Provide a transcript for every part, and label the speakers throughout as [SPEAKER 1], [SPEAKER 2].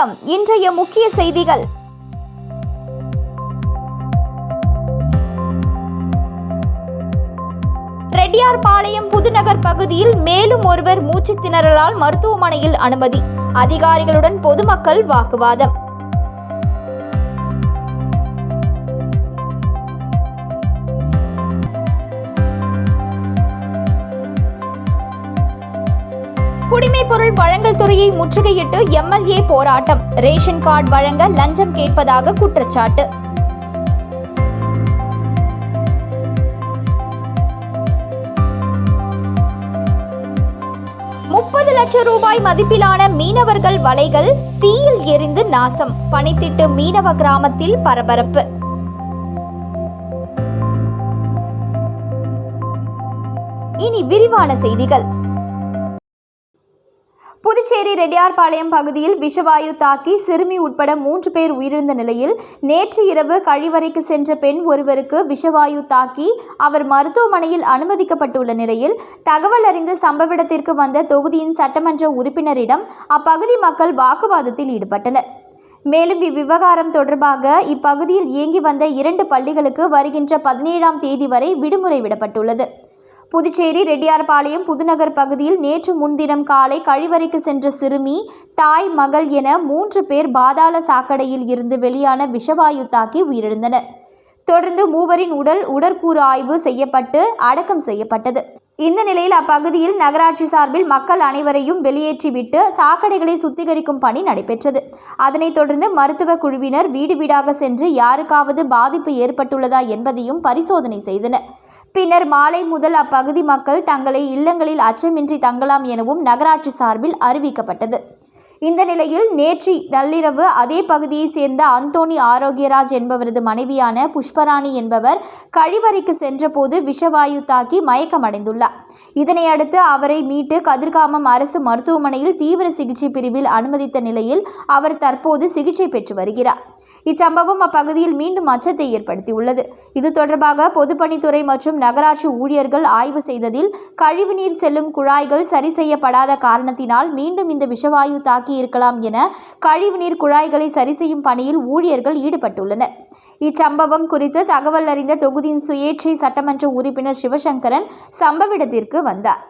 [SPEAKER 1] வணக்கம். இன்றைய முக்கிய செய்திகள். ரெட்டியார்பாளையம் புதுநகர் பகுதியில் மேலும் ஒருவர் மூச்சுத் திணறலால் மருத்துவமனையில் அனுமதி. அதிகாரிகளுடன் பொதுமக்கள் வாக்குவாதம். குடிமை பொருள் வழங்கல் துறையை முற்றுகையிட்டு எம்எல்ஏ போராட்டம். ரேஷன் கார்டு வழங்க லஞ்சம் கேட்பதாக குற்றச்சாட்டு. முப்பது லட்சம் ரூபாய் மதிப்பிலான மீனவர்கள் வலைகள் தீயில் எரிந்து நாசம். பனித்திட்டு மீனவ கிராமத்தில் பரபரப்பு. இனி விரிவான செய்திகள். புதுச்சேரி ரெட்டியார்பாளையம் பகுதியில் விஷவாயு தாக்கி சிறுமி உட்பட மூன்று பேர் உயிரிழந்த நிலையில் நேற்று இரவு கழிவறைக்கு சென்ற பெண் ஒருவருக்கு விஷவாயு தாக்கி அவர் மருத்துவமனையில் அனுமதிக்கப்பட்டுள்ள நிலையில் தகவல் அறிந்து சம்பவ இடத்திற்கு வந்த தொகுதியின் சட்டமன்ற உறுப்பினரிடம் அப்பகுதி மக்கள் வாக்குவாதத்தில் ஈடுபட்டனர். மேலும் இவ்விவகாரம் தொடர்பாக இப்பகுதியில் இயங்கி வந்த இரண்டு பள்ளிகளுக்கு வருகின்ற பதினேழாம் தேதி வரை விடுமுறை விடப்பட்டுள்ளது. புதுச்சேரி ரெட்டியார்பாளையம் புதுநகர் பகுதியில் நேற்று முன்தினம் காலை கழிவறைக்கு சென்ற சிறுமி தாய் மகள் என மூன்று பேர் பாதாள சாக்கடையில் இருந்து வெளியான விஷவாயு தாக்கி உயிரிழந்தனர். தொடர்ந்து மூவரின் உடல் உடற்கூறு ஆய்வு செய்யப்பட்டு அடக்கம் செய்யப்பட்டது. இந்த நிலையில் அப்பகுதியில் நகராட்சி சார்பில் மக்கள் அனைவரையும் வெளியேற்றிவிட்டு சாக்கடைகளை சுத்திகரிக்கும் பணி நடைபெற்றது. அதனைத் தொடர்ந்து மருத்துவ குழுவினர் வீடு வீடாக சென்று யாருக்காவது பாதிப்பு ஏற்பட்டுள்ளதா என்பதையும் பரிசோதனை செய்தனர். பின்னர் மாலை முதல் அப்பகுதி மக்கள் தங்களை இல்லங்களில் அச்சமின்றி தங்கலாம் எனவும் நகராட்சி சார்பில் அறிவிக்கப்பட்டது. இந்த நிலையில் நேற்று நள்ளிரவு அதே பகுதியைச் சேர்ந்த அந்தோணி ஆரோக்கியராஜ் என்பவரது மனைவியான புஷ்பராணி என்பவர் கழிவறைக்கு சென்றபோது விஷவாயு தாக்கி மயக்கமடைந்துள்ளார். இதனையடுத்து அவரை மீட்டு கதிர்காமம் அரசு மருத்துவமனையில் தீவிர சிகிச்சை பிரிவில் அனுமதித்த நிலையில் அவர் தற்போது சிகிச்சை பெற்று வருகிறார். இச்சம்பவம் அப்பகுதியில் மீண்டும் அச்சத்தை ஏற்படுத்தியுள்ளது. இது தொடர்பாக பொதுப்பணித்துறை மற்றும் நகராட்சி ஊழியர்கள் ஆய்வு செய்ததில் கழிவுநீர் செல்லும் குழாய்கள் சரி செய்யப்படாத காரணத்தினால் மீண்டும் இந்த விஷவாயு தாக்கி இருக்கலாம் என கழிவுநீர் குழாய்களை சரி செய்யும் பணியில் ஊழியர்கள் ஈடுபட்டுள்ளனர். இச்சம்பவம் குறித்து தகவல் அறிந்த தொகுதியின் சுயேட்சை சட்டமன்ற உறுப்பினர் சிவசங்கரன் சம்பவ இடத்திற்கு வந்தார்.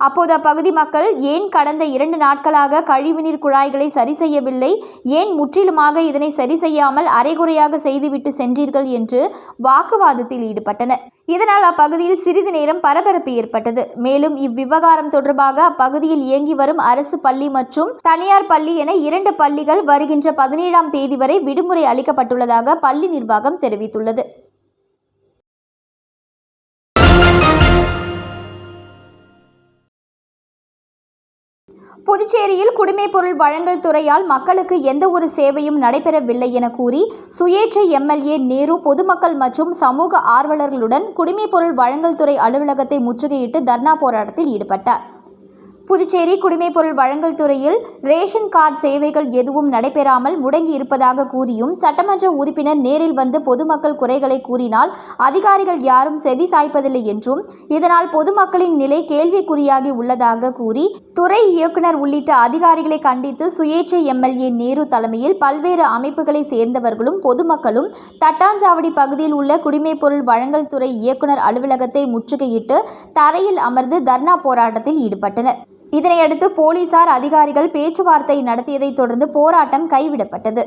[SPEAKER 1] அப்போது அப்பகுதி மக்கள் ஏன் கடந்த இரண்டு நாட்களாக கழிவுநீர் குழாய்களை சரி செய்யவில்லை? ஏன் முற்றிலுமாக இதனை சரி செய்யாமல் அரைகுறையாக செய்துவிட்டு சென்றீர்கள் என்று வாக்குவாதத்தில் ஈடுபட்டனர். இதனால் அப்பகுதியில் சிறிது நேரம் பரபரப்பு ஏற்பட்டது. மேலும் இவ்விவகாரம் தொடர்பாக அப்பகுதியில் இயங்கி வரும் அரசு பள்ளி மற்றும் தனியார் பள்ளி என இரண்டு பள்ளிகள் வருகின்ற பதினேழாம் தேதி வரை விடுமுறை அளிக்கப்பட்டுள்ளதாக பள்ளி நிர்வாகம் தெரிவித்துள்ளது. புதுச்சேரியில் குடிமைப் பொருள் வழங்கல் துறையால் மக்களுக்கு எந்த ஒரு சேவையும் நடைபெறவில்லை என கூறி சுயேட்சை எம்எல்ஏ நேரு பொதுமக்கள் மற்றும் சமூக ஆர்வலர்களுடன் குடிமைப் பொருள் வழங்கல் துறை அலுவலகத்தை முற்றுகையிட்டு தர்ணா போராட்டத்தில் ஈடுபட்டார். புதுச்சேரி குடிமைப் பொருள் வழங்கல் துறையில் ரேஷன் கார்டு சேவைகள் எதுவும் நடைபெறாமல் முடங்கி இருப்பதாக கூறியும் சட்டமன்ற உறுப்பினர் நேரில் வந்து பொதுமக்கள் குறைகளை கூறினால் அதிகாரிகள் யாரும் செவி சாய்ப்பதில்லை என்றும் இதனால் பொதுமக்களின் நிலை கேள்விக்குறியாகி உள்ளதாக கூறி துறை இயக்குனர் உள்ளிட்ட அதிகாரிகளை கண்டித்து சுயேட்சை எம்எல்ஏ நேரு தலைமையில் பல்வேறு அமைப்புகளை சேர்ந்தவர்களும் பொதுமக்களும் தட்டாஞ்சாவடி பகுதியில் உள்ள குடிமைப் பொருள் வழங்கல் துறை இயக்குனர் அலுவலகத்தை முற்றுகையிட்டு தரையில் அமர்ந்து தர்ணா போராட்டத்தில் ஈடுபட்டனர். இதனையடுத்து போலீசார் அதிகாரிகள் பேச்சுவார்த்தை நடத்தியதைத் தொடர்ந்து போராட்டம் கைவிடப்பட்டது.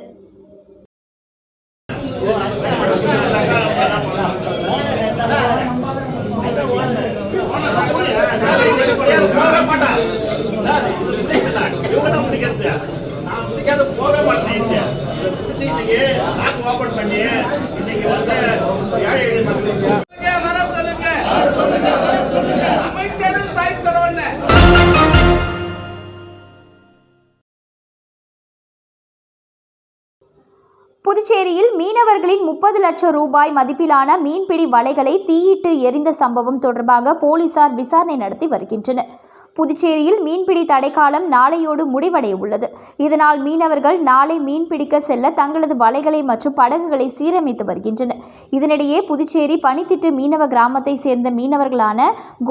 [SPEAKER 1] முப்பது லட்சம் ரூபாய் மதிப்பிலான மீன்பிடி வலைகளை தீயிட்டு எரிந்த சம்பவம் தொடர்பாக போலீசார் விசாரணை நடத்தி வருகின்றனர். புதுச்சேரியில் மீன்பிடி தடைக்காலம் நாளையோடு முடிவடைய உள்ளது இதனால் மீனவர்கள் நாளை மீன்பிடிக்க செல்ல தங்களது வலைகளை மற்றும் படகுகளை சீரமைத்து வருகின்றனர். இதனிடையே புதுச்சேரி பனித்திட்டு மீனவ கிராமத்தை சேர்ந்த மீனவர்களான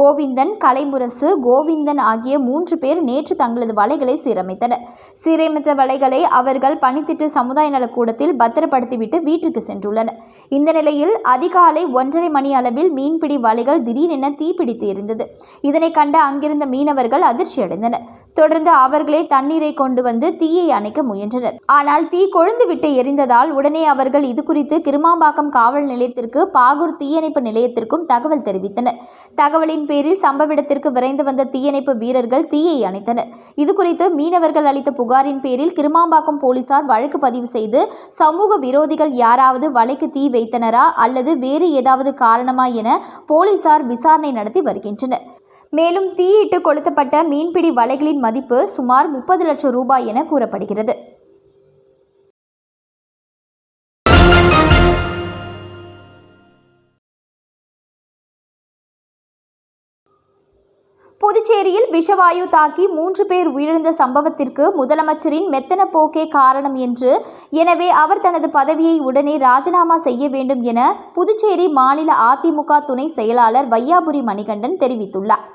[SPEAKER 1] கோவிந்தன் கலைமுரசு கோவிந்தன் ஆகிய மூன்று பேர் நேற்று தங்களது வலைகளை சீரமைத்தனர். சீரமைத்த வலைகளை அவர்கள் பனித்திட்டு சமுதாய நலக்கூடத்தில் பத்திரப்படுத்திவிட்டு வீட்டிற்கு சென்றுள்ளனர். இந்த நிலையில் அதிகாலை ஒன்றரை மணி அளவில் மீன்பிடி வலைகள் திடீரென தீப்பிடித்து எரிந்தது. இதனை கண்ட அங்கிருந்த மீனவர்கள் அதிர்ச்சியடைந்தனர். தொடர்ந்து அவர்களே தண்ணீரை கொண்டு வந்து தீயை அணைக்க முயன்றனர். ஆனால் தீ கொழுந்துவிட்டு எரிந்ததால் உடனே அவர்கள் இது குறித்து கிருமாம்பாக்கம் காவல் நிலையத்திற்கு பாகூர் தீயணைப்பு நிலையத்திற்கும் தகவல் தெரிவித்தனர். தகவலின் பேரில் சம்பவ இடத்திற்கு விரைந்து வந்த தீயணைப்பு வீரர்கள் தீயை அணைத்தனர். இது குறித்து மீனவர்கள் அளித்த புகாரின் பேரில் கிருமாம்பாக்கம் போலீசார் வழக்கு பதிவு செய்து சமூக விரோதிகள் யாராவது வலைக்கு தீ வைத்தனரா அல்லது வேறு ஏதாவது காரணமா என போலீசார் விசாரணை நடத்தி வருகின்றனர். மேலும் தீயிட்டு கொளுத்தப்பட்ட மீன்பிடி வலைகளின் மதிப்பு சுமார் முப்பது லட்சம் ரூபாய் என கூறப்படுகிறது. புதுச்சேரியில் விஷவாயு தாக்கி மூன்று பேர் உயிரிழந்த சம்பவத்திற்கு முதலமைச்சரின் மெத்தன போக்கே காரணம் என்று எனவே அவர் தனது பதவியை உடனே ராஜினாமா செய்ய வேண்டும் என புதுச்சேரி மாநில அதிமுக துணை செயலாளர் வையாபுரி மணிகண்டன் தெரிவித்துள்ளார்.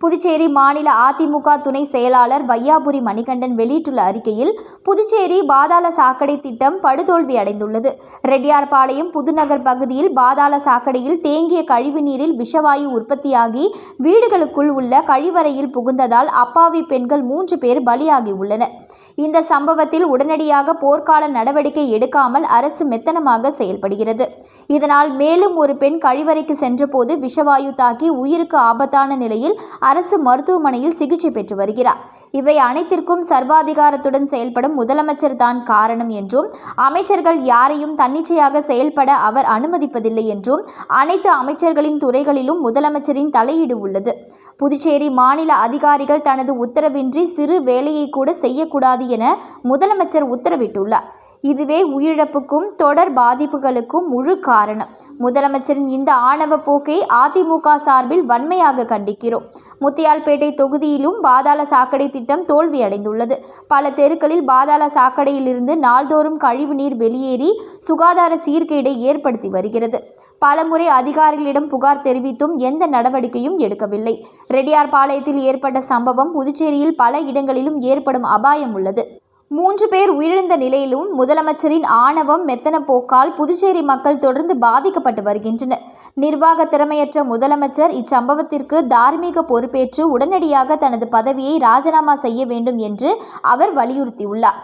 [SPEAKER 1] புதுச்சேரி மாநில அதிமுக துணை செயலாளர் வையாபுரி மணிகண்டன் வெளியிட்டுள்ள அறிக்கையில் புதுச்சேரி பாதாள சாக்கடை திட்டம் படுதோல்வி அடைந்துள்ளது ரெட்டியார்பாளையம் புதுநகர் பகுதியில் பாதாள சாக்கடையில் தேங்கிய கழிவு நீரில் விஷவாயு உற்பத்தியாகி வீடுகளுக்குள் உள்ள கழிவறையில் புகுந்ததால் அப்பாவி பெண்கள் மூன்று பேர் பலியாகி உள்ளனர் இந்த சம்பவத்தில் உடனடியாக போர்க்கால நடவடிக்கை எடுக்காமல் அரசு மெத்தனமாக செயல்படுகிறது. இதனால் மேலும் ஒரு பெண் கழிவறைக்கு சென்றபோது விஷவாயு தாக்கி உயிருக்கு ஆபத்தான நிலையில் அரசு மருத்துவமனையில் சிகிச்சை பெற்று வருகிறார். இவை அனைத்திற்கும் சர்வாதிகாரத்துடன் செயல்படும் முதலமைச்சர் தான் காரணம் என்றும் அமைச்சர்கள் யாரையும் தன்னிச்சையாக செயல்பட அவர் அனுமதிப்பதில்லை என்றும் அனைத்து அமைச்சர்களின் துறைகளிலும் முதலமைச்சரின் தலையீடு உள்ளது. புதுச்சேரி மாநில அதிகாரிகள் தனது உத்தரவின்றி சிறு வேலையை கூட செய்யக்கூடாது என முதலமைச்சர் உத்தரவிட்டுள்ளார். இதுவே உயிரிழப்புக்கும் தொடர் பாதிப்புகளுக்கும் முழு காரணம். முதலமைச்சரின் இந்த ஆணவ போக்கை அதிமுக சார்பில் வன்மையாக கண்டிக்கிறோம். முத்தியால்பேட்டை தொகுதியிலும் பாதாள சாக்கடை திட்டம் தோல்வியடைந்துள்ளது. பல தெருக்களில் பாதாள சாக்கடையிலிருந்து நாள்தோறும் கழிவுநீர் வெளியேறி சுகாதார சீர்கேடை ஏற்படுத்தி வருகிறது. பலமுறை அதிகாரிகளிடம் புகார் தெரிவித்தும் எந்த நடவடிக்கையும் எடுக்கவில்லை. ரெட்டியார்பாளையத்தில் ஏற்பட்ட சம்பவம் புதுச்சேரியில் பல இடங்களிலும் ஏற்படும் அபாயம் உள்ளது. மூன்று பேர் உயிரிழந்த நிலையிலும் முதலமைச்சரின் ஆணவம் மெத்தன போக்கால் புதுச்சேரி மக்கள் தொடர்ந்து பாதிக்கப்பட்டு வருகின்றனர். நிர்வாக திறமையற்ற முதலமைச்சர் இச்சம்பவத்திற்கு தார்மீக பொறுப்பேற்று உடனடியாக தனது பதவியை ராஜினாமா செய்ய வேண்டும் என்று அவர் வலியுறுத்தியுள்ளார்.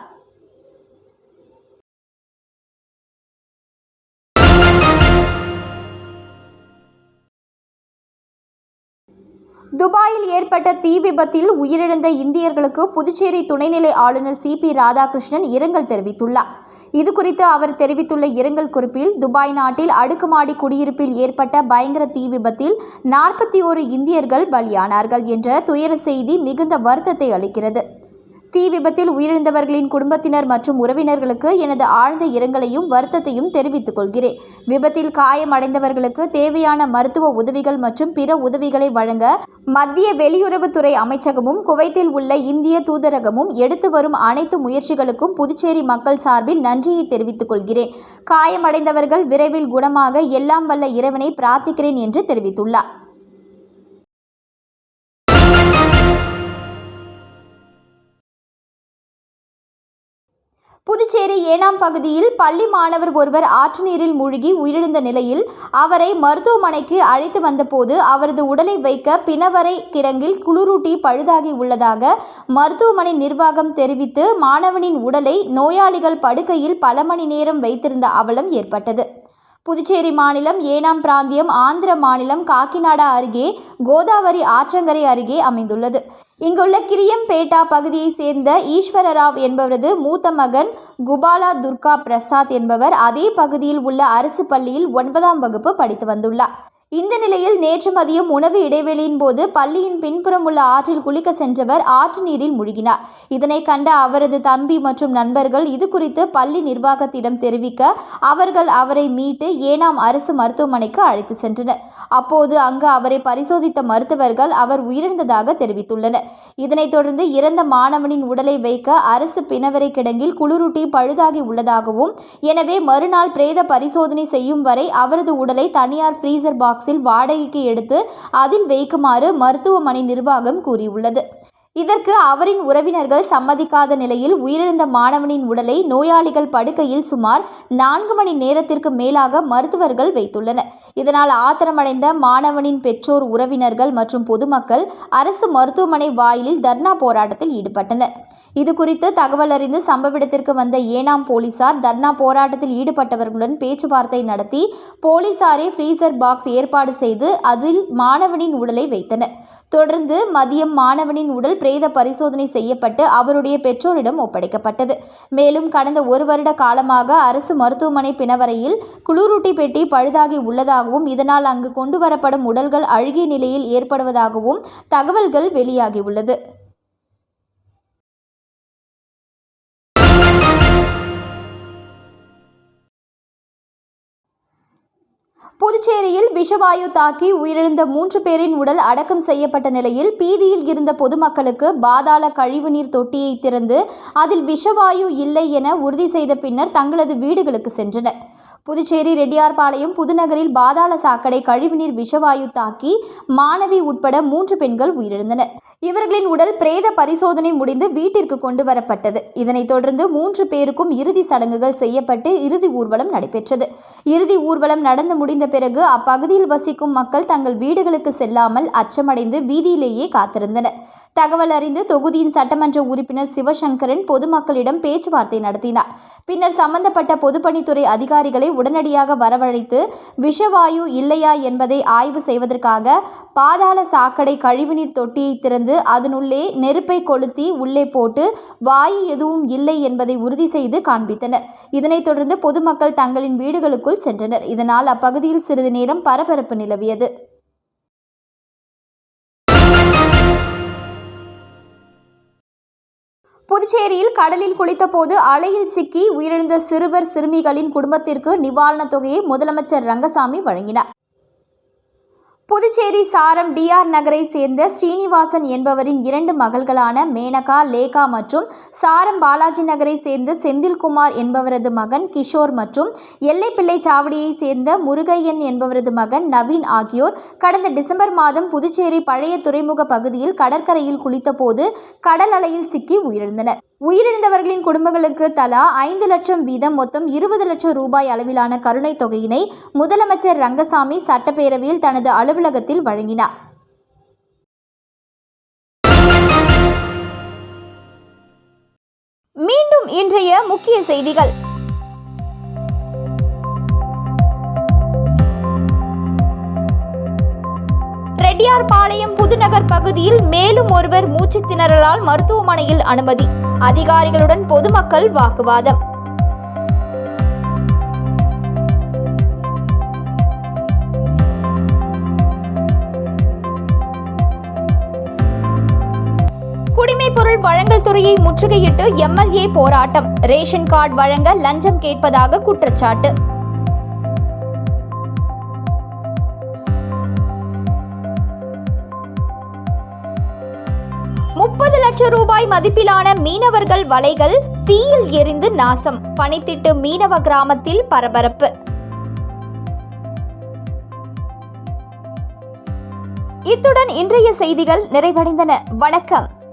[SPEAKER 1] துபாயில் ஏற்பட்ட தீ விபத்தில் உயிரிழந்த இந்தியர்களுக்கு புதுச்சேரி துணைநிலை ஆளுநர் சி பி ராதாகிருஷ்ணன் இரங்கல் தெரிவித்துள்ளார். இது குறித்து அவர் தெரிவித்துள்ள இரங்கல் குறிப்பில் துபாய் நாட்டில் அடுக்குமாடி குடியிருப்பில் ஏற்பட்ட பயங்கர தீ விபத்தில் நாற்பத்தி ஓரு இந்தியர்கள் பலியானார்கள் என்ற துயர செய்தி மிகுந்த வருத்தத்தை அளிக்கிறது. தீ விபத்தில் உயிரிழந்தவர்களின் குடும்பத்தினர் மற்றும் உறவினர்களுக்கு எனது ஆழ்ந்த இரங்கலையும் வருத்தத்தையும் தெரிவித்துக் கொள்கிறேன். விபத்தில் காயமடைந்தவர்களுக்கு தேவையான மருத்துவ உதவிகள் மற்றும் பிற உதவிகளை வழங்க மத்திய வெளியுறவுத்துறை அமைச்சகமும் குவைத்தில் உள்ள இந்திய தூதரகமும் எடுத்து வரும் அனைத்து முயற்சிகளுக்கும் புதுச்சேரி மக்கள் சார்பில் நன்றியை தெரிவித்துக் கொள்கிறேன். காயமடைந்தவர்கள் விரைவில் குணமாக எல்லாம் வல்ல இறைவனை பிரார்த்திக்கிறேன் என்று தெரிவித்துள்ளார். புதுச்சேரி ஏனாம் பகுதியில் பள்ளி மாணவர் ஒருவர் ஆற்று நீரில் மூழ்கி உயிரிழந்த நிலையில் அவரை மருத்துவமனைக்கு அழைத்து வந்தபோது அவரது உடலை வைக்க பிணவரை கிடங்கில் குளிரூட்டி பழுதாகி உள்ளதாக மருத்துவமனை நிர்வாகம் தெரிவித்து மாணவனின் உடலை நோயாளிகள் படுக்கையில் பல மணி நேரம் வைத்திருந்த அவலம் ஏற்பட்டது. புதுச்சேரி மாநிலம் ஏனாம் பிராந்தியம் ஆந்திர மாநிலம் காக்கிநாடா அருகே கோதாவரி ஆற்றங்கரை அருகே அமைந்துள்ளது. இங்குள்ள கிரியம்பேட்டா பகுதியைச் சேர்ந்த ஈஸ்வரராவ் என்பவரது மூத்த மகன் குபாலா துர்கா பிரசாத் என்பவர் அதே பகுதியில் உள்ள அரசு பள்ளியில் ஒன்பதாம் வகுப்பு படித்து வந்துள்ளார். இந்த நிலையில் நேற்று மதியம் உணவு இடைவெளியின் போது பள்ளியின் பின்புறம் உள்ள ஆற்றில் குளிக்க சென்றவர் ஆற்று நீரில் மூழ்கினார். இதனை கண்ட அவரது தம்பி மற்றும் நண்பர்கள் இது குறித்து பள்ளி நிர்வாகத்திடம் தெரிவிக்க அவர்கள் அவரை மீட்டு ஏனாம் அரசு மருத்துவமனைக்கு அழைத்து சென்றனர். அப்போது அங்கு அவரை பரிசோதித்த மருத்துவர்கள் அவர் உயிரிழந்ததாக தெரிவித்துள்ளனர். இதனைத் தொடர்ந்து இறந்த மாணவனின் உடலை வைக்க அரசு பிணவரை கிடங்கில் குளிரூட்டி பழுதாகி உள்ளதாகவும் எனவே மறுநாள் பிரேத பரிசோதனை செய்யும் வரை அவரது உடலை தனியார் ஃப்ரீசர் பாக்ஸ் பாக்ஸில் வாடகைக்கு எடுத்து அதில் வைக்குமாறு மருத்துவமனை நிர்வாகம் கூறியுள்ளது. இதற்கு அவரின் உறவினர்கள் சம்மதிக்காத நிலையில் உயிரிழந்த மாணவனின் உடலை நோயாளிகள் படுக்கையில் சுமார் நான்கு மணி நேரத்திற்கு மேலாக மருத்துவர்கள் வைத்துள்ளனர். இதனால் ஆத்திரமடைந்த மாணவனின் பெற்றோர் உறவினர்கள் மற்றும் பொதுமக்கள் அரசு மருத்துவமனை வாயிலில் தர்ணா போராட்டத்தில் ஈடுபட்டனர். இது குறித்து தகவல் அறிந்து சம்பவ இடத்திற்கு வந்த ஏனாம் போலீசார் தர்ணா போராட்டத்தில் ஈடுபட்டவர்களுடன் பேச்சுவார்த்தை நடத்தி போலீசாரே ஃப்ரீசர் பாக்ஸ் ஏற்பாடு செய்து அதில் மாணவனின் உடலை வைத்தனர். தொடர்ந்து மதியம் மாணவனின் உடல் பிரேத பரிசோதனை செய்யப்பட்டு அவருடைய பெற்றோரிடம் ஒப்படைக்கப்பட்டது. மேலும் கடந்த ஒரு வருட காலமாக அரசு மருத்துவமனை பிணவரையில் குளிரூட்டி பெட்டி பழுதாகி உள்ளதாகவும் இதனால் அங்கு கொண்டு வரப்படும் உடல்கள் அழுகிய நிலையில் ஏற்படுவதாகவும் தகவல்கள் வெளியாகியுள்ளது. புதுச்சேரியில் விஷவாயு தாக்கி உயிரிழந்த மூன்று பேரின் உடல் அடக்கம் செய்யப்பட்ட நிலையில் பீதியில் இருந்த பொதுமக்களுக்கு பாதாள கழிவுநீர் தொட்டியை திறந்து அதில் விஷவாயு இல்லை என உறுதி செய்த பின்னர் தங்களது வீடுகளுக்கு சென்றனர். புதுச்சேரி ரெட்டியார்பாளையம் புதுநகரில் பாதாள சாக்கடை கழிவுநீர் விஷவாயு தாக்கி மாணவி உட்பட மூன்று பெண்கள் உயிரிழந்தனர். இவர்களின் உடல் பிரேத பரிசோதனை முடிந்து வீட்டிற்கு கொண்டு வரப்பட்டது. இதனைத் தொடர்ந்து மூன்று பேருக்கும் இறுதி சடங்குகள் செய்யப்பட்டு இறுதி ஊர்வலம் நடைபெற்றது. இறுதி ஊர்வலம் நடந்து முடிந்த பிறகு அப்பகுதியில் வசிக்கும் மக்கள் தங்கள் வீடுகளுக்கு செல்லாமல் அச்சமடைந்து வீதியிலேயே காத்திருந்தனர். தகவல் அறிந்து தொகுதியின் சட்டமன்ற உறுப்பினர் சிவசங்கரன் பொதுமக்களிடம் பேச்சுவார்த்தை நடத்தினார். பின்னர் சம்பந்தப்பட்ட பொதுப்பணித்துறை அதிகாரிகளை உடனடியாக வரவழைத்து விஷவாயு இல்லையா என்பதை ஆய்வு செய்வதற்காக பாதாள சாக்கடை கழிவுநீர் தொட்டியை திறந்து அதனுள்ளே நெருப்பை கொளுத்தி உள்ளே போட்டு வாயு எதுவும் இல்லை என்பதை உறுதி செய்து காண்பித்தனர். இதனைத் தொடர்ந்து பொதுமக்கள் தங்களின் வீடுகளுக்குள் சென்றனர். இதனால் அப்பகுதியில் சிறிது நேரம் பரபரப்பு நிலவியது. புதுச்சேரியில் கடலில் குளித்தபோது அலையில் சிக்கி உயிரிழந்த சிறுவர் சிறுமிகளின் குடும்பத்திற்கு நிவாரணத் தொகையை முதலமைச்சர் ரங்கசாமி வழங்கினார். புதுச்சேரி சாரம் டிஆர் நகரை சேர்ந்த ஸ்ரீனிவாசன் என்பவரின் இரண்டு மகள்களான மேனகா லேகா மற்றும் சாரம் பாலாஜி நகரை சேர்ந்த செந்தில்குமார் என்பவரது மகன் கிஷோர் மற்றும் எல்லைப்பிள்ளை சாவடியை சேர்ந்த முருகையன் என்பவரது மகன் நவீன் ஆகியோர் கடந்த டிசம்பர் மாதம் புதுச்சேரி பழைய துறைமுக பகுதியில் கடற்கரையில் குளித்தபோது கடல் அலையில் சிக்கி உயிரிழந்தனர். உயிரிழந்தவர்களின் குடும்பங்களுக்கு தலா ஐந்து லட்சம் வீதம் மொத்தம் இருபது லட்சம் ரூபாய் அளவிலான கருணைத் தொகையினை முதலமைச்சர் ரங்கசாமி சட்டப்பேரவையில் தனது அலுவலகத்தில் வழங்கினார். மீண்டும் இன்றைய முக்கிய செய்திகள். ரெட்டியார்பாளையம் புதுநகர் பகுதியில் மேலும் ஒருவர் மூச்சுத் திணறலால் மருத்துவமனையில் அனுமதி. அதிகாரிகளுடன் பொதுமக்கள் வாக்குவாதம். குடிமை பொருள் வழங்கல் துறையை முற்றுகையிட்டு எம்எல்ஏ போராட்டம். ரேஷன் கார்டு வழங்க லஞ்சம் கேட்பதாக குற்றச்சாட்டு. முப்பது லட்சம் ரூபாய் மதிப்பிலான மீனவர்கள் வலைகள் தீயில் எரிந்து நாசம். பனித்திட்டு மீனவ கிராமத்தில் பரபரப்பு. இத்துடன் இன்றைய செய்திகள் நிறைவடைந்தன. வணக்கம்.